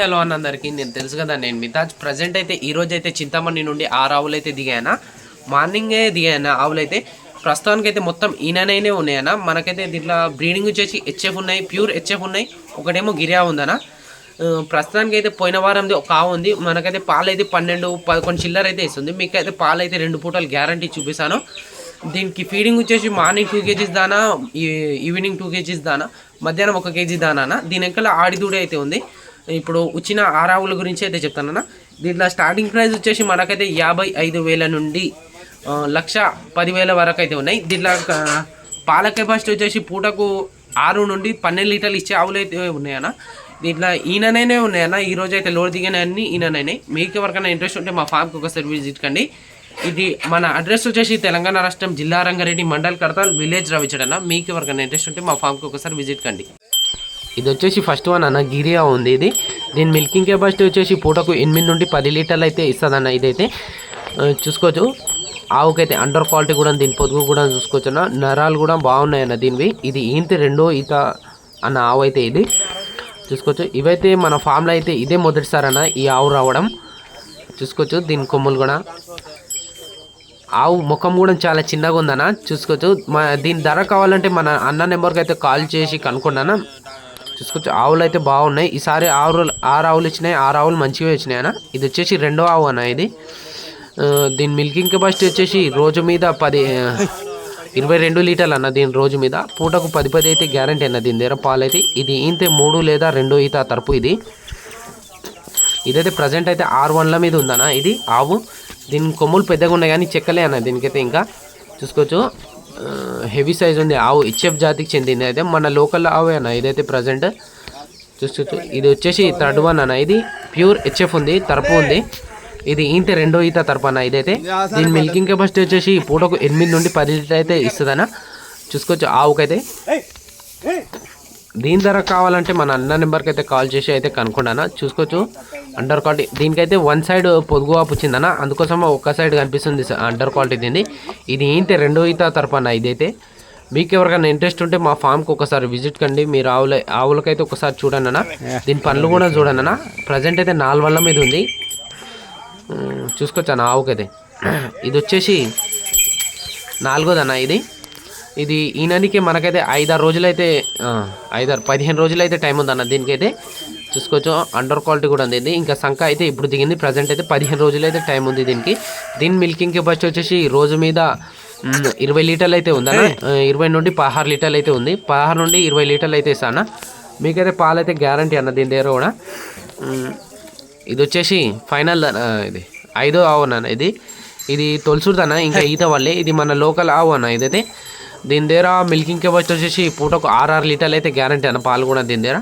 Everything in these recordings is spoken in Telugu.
హలో అన్న అందరికీ నేను తెలుసు కదా నేను మితాజ్. ప్రజెంట్ అయితే ఈరోజు అయితే చింతామణి నుండి ఆరు ఆవులు అయితే దిగాయన మార్నింగే దిగాయన ఆవులు అయితే ప్రస్తుతానికి అయితే మొత్తం ఈననైనే ఉన్నాయన్న మనకైతే దీంట్లో బ్రీడింగ్ వచ్చేసి హెచ్ఎఫ్ ఉన్నాయి ప్యూర్ హెచ్ఎఫ్ ఉన్నాయి. ఒకటేమో గిరియా ఉందన్న ప్రస్తుతానికి అయితే పోయిన వారంది ఒక ఆవు ఉంది. మనకైతే పాలు అయితే పన్నెండు పదకొండు చిల్లర అయితే ఇస్తుంది మీకు అయితే పాలు అయితే రెండు పూటలు గ్యారంటీ చూపిస్తాను. దీనికి ఫీడింగ్ వచ్చేసి మార్నింగ్ టూ కేజీస్ దానా ఈ- ఈవినింగ్ టూ కేజీస్ దానా మధ్యాహ్నం ఒక కేజీ దానా దీని వెనకాల ఆడిదూడి అయితే ఉంది. ఇప్పుడు వచ్చిన ఆరావుల గురించి అయితే చెప్తానన్నా. దీంట్లో స్టార్టింగ్ ప్రైస్ వచ్చేసి మనకైతే యాభై ఐదు వేల నుండి లక్ష పదివేల వరకు అయితే ఉన్నాయి. దీంట్లో పాల కెపాసిటీ వచ్చేసి పూటకు ఆరు నుండి పన్నెండు లీటర్లు ఇచ్చే ఆవులు అయితే ఉన్నాయన్న. దీంట్లో ఈయననైనా ఉన్నాయన్న. ఈ రోజు అయితే లోడ్ దిగిన అన్ని ఈయననైనా మీకు ఎవరికైనా ఇంట్రెస్ట్ ఉంటే మా ఫామ్కి ఒకసారి విజిట్ కండి ఇది మన అడ్రస్ వచ్చేసి తెలంగాణ రాష్ట్రం జిల్లా రంగారెడ్డి మండల్ కడతాల్ విలేజ్ రవిచడన్న. మీకు ఎవరికైనా ఇంట్రెస్ట్ ఉంటే మా ఫామ్కి ఒకసారి విజిట్ కండి. ఇది వచ్చేసి ఫస్ట్ వన్ అన్న గిరియా ఉంది ఇది. దీని మిల్కింగ్ కెపాసిటీ వచ్చేసి పూటకు ఎనిమిది నుండి పది లీటర్లు అయితే ఇస్తుందన్న ఇదైతే. చూసుకోవచ్చు. ఆవుకైతే అండర్ క్వాలిటీ కూడా దీని పొదుగు కూడా చూసుకోవచ్చు అన్న. నరాలు కూడా బాగున్నాయన్న దీనివి. ఇది ఈంత రెండో ఈత అన్న ఆవు అయితే ఇది. చూసుకోవచ్చు. ఇవైతే మన ఫామ్లో అయితే ఇదే మొదటిసారి అన్న ఈ ఆవు రావడం. చూసుకోవచ్చు దీని కొమ్ములు కూడా. ఆవు ముఖం కూడా చాలా చిన్నగా ఉందన్న. చూసుకోవచ్చు. మా దీని ధర కావాలంటే మన అన్న నెంబర్కి అయితే కాల్ చేసి కనుక్కున్నాను చూసుకోవచ్చు ఆవులు అయితే బాగున్నాయి. ఈసారి ఆరు ఆరు ఆవులు ఇచ్చినాయి. ఆరు ఆవులు మంచిగా వచ్చినాయి అన్న. ఇది వచ్చేసి రెండో ఆవు అన్న ఇది. దీని మిల్కింగ్ కెపాసిటీ వచ్చేసి రోజు మీద పది ఇరవై రెండు లీటర్లు అన్న దీని రోజు మీద. పూటకు పది పది అయితే గ్యారంటీ అన్న దీని దగ్గర పాలు అయితే ఇది ఈంతే మూడు లేదా రెండో ఈత తరపు ఇది. ఇదైతే ప్రజెంట్ అయితే ఆరు వన్ల మీద ఉందన్న ఇది ఆవు. దీని కొమ్ములు పెద్దగా ఉన్నాయి కానీ చెక్కలే అన్న దీనికైతే ఇంకా. చూసుకోవచ్చు. హెవీ సైజ్ ఉంది ఆవు హెచ్ఎఫ్ జాతికి చెందింది. అయితే మన లోకల్ ఆవు అన్న ఇదైతే ప్రజెంట్ చూసుకోవచ్చు ఇది వచ్చేసి థర్డ్ వన్ అన్న. ఇది ప్యూర్ హెచ్ఎఫ్ ఉంది తరపు ఉంది. ఇది ఈంత రెండో ఈత తరపు అన్న ఇదైతే. దీని మిల్కింగ్ కెపాసిటీ వచ్చేసి పూటకు ఎనిమిది నుండి పది లీటర్ అయితే ఇస్తుందన్న. చూసుకోవచ్చు ఆవుకైతే. దీని ధర కావాలంటే మన అన్న నెంబర్కి అయితే కాల్ చేసి అయితే కనుక్కున్నాను చూసుకోవచ్చు. అండర్ క్వాలిటీ దీనికైతే వన్ సైడ్ పొదుగు వాపు వచ్చిందన్న. అందుకోసం ఒక్క సైడ్ కనిపిస్తుంది స- అండర్ క్వాలిటీ దీన్ని. ఇది ఏంటి? రెండో ఈత తరపన ఇదైతే. మీకు ఎవరికైనా ఇంట్రెస్ట్ ఉంటే మా ఫామ్కి ఒకసారి విజిట్ కండి. మీరు ఆవుల ఆవులకైతే ఒకసారి చూడండి అన్న దీని పనులు కూడా చూడండి అన్న ప్రజెంట్ అయితే నాలుగు వల్ల మీద ఉంది. చూసుకోవచ్చు అన్న ఆవుకైతే. ఇది వచ్చేసి నాలుగోదన్న ఇది. ఇది ఈయనకి మనకైతే ఐదారు రోజులైతే ఐదారు పదిహేను రోజులైతే టైం ఉందన్న దీనికైతే. చూసుకోవచ్చు. అండర్ క్వాలిటీ కూడా ఉంది. ఇంకా సంఖ అయితే ఇప్పుడు దిగింది. ప్రజెంట్ అయితే పదిహేను రోజులైతే టైం ఉంది దీనికి. దీని మిల్కింగ్ కెపాసిటీ వచ్చేసి రోజు మీద ఇరవై లీటర్లు అయితే ఉందన్న ఇరవై నుండి పదహారు లీటర్లు అయితే ఉంది. పదహారు నుండి ఇరవై లీటర్లు అయితే ఇస్తాను మీకైతే పాలు అయితే గ్యారంటీ అన్న దీని దగ్గర కూడా. ఇది వచ్చేసి ఫైనల్ ఇది ఐదో ఆవు అన్న ఇది. ఇది తొలసూరుదన్న ఇంకా ఈత వల్లే ఇది మన లోకల్ ఆవు అన్న ఇదైతే. దీని దగ్గర మిల్కింగ్ కెపాసిటీ వచ్చేసి పూటకు ఆరు ఆరు లీటర్లు అయితే గ్యారంటీ అన్న పాలు కూడా దీని దగ్గర.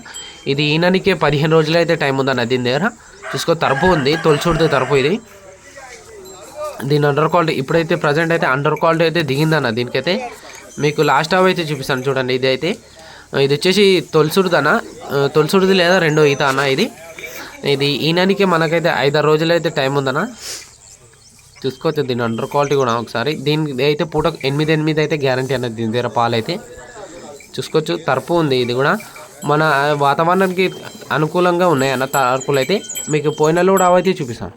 ఇది ఈయననికి పదిహేను రోజులు అయితే టైం ఉందన్న దీని దగ్గర? చూసుకో తరపు ఉంది. తొలిచూడితే తరపు ఇది. దీని అండర్ క్వాలిటీ ఇప్పుడైతే ప్రజెంట్ అయితే అండర్ క్వాలిటీ అయితే దిగిందన్న దీనికైతే. మీకు లాస్ట్ హావ్ అయితే చూపిస్తాను చూడండి ఇది అయితే ఇది వచ్చేసి తొలసూరుదన్న తొలిసుడిది లేదా రెండో ఈత అన్న ఇది. ఇది ఈయననికి మనకైతే ఐదారు రోజులైతే టైం ఉందన్న. చూసుకోవచ్చు దీని అండర్ క్వాలిటీ కూడా ఒకసారి. దీనికి అయితే పూట ఎనిమిది ఎనిమిది అయితే గ్యారంటీ అన్నది దీని దగ్గర పాలైతే. చూసుకోవచ్చు తరపు ఉంది ఇది కూడా. మన వాతావరణానికి అనుకూలంగా ఉన్నాయి? అన్న తరపులు అయితే మీకు పోయిన లోడ్ అవైతే చూపిస్తాను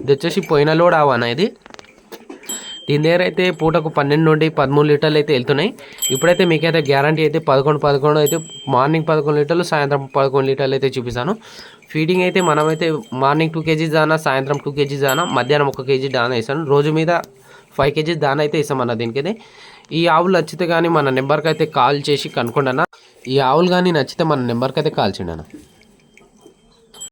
ఇది వచ్చేసి పోయిన లోడ్ ఆవు అనేది ఇది. దీని దగ్గర అయితే పూటకు పన్నెండు నుండి పదమూడు లీటర్లు అయితే వెళ్తున్నాయి. ఇప్పుడైతే మీకైతే గ్యారంటీ అయితే పదకొండు పదకొండు అయితే మార్నింగ్ పదకొండు లీటర్లు సాయంత్రం పదకొండు లీటర్లు అయితే చూపిస్తాను. ఫీడింగ్ అయితే మనమైతే మార్నింగ్ టూ కేజీస్ దానా సాయంత్రం టూ కేజీస్ దానా మధ్యాహ్నం ఒక కేజీ దానా వేస్తాను రోజు మీద ఫైవ్ కేజీస్ దాని అయితే ఇస్తామన్న దీనికైతే. ఈ ఆవులు నచ్చితే కానీ మన నెంబర్కి అయితే కాల్ చేసి కనుక్కోండి అన్న ఈ ఆవులు కానీ నచ్చితే మన నెంబర్కి అయితే కాల్ చేయండి అన్న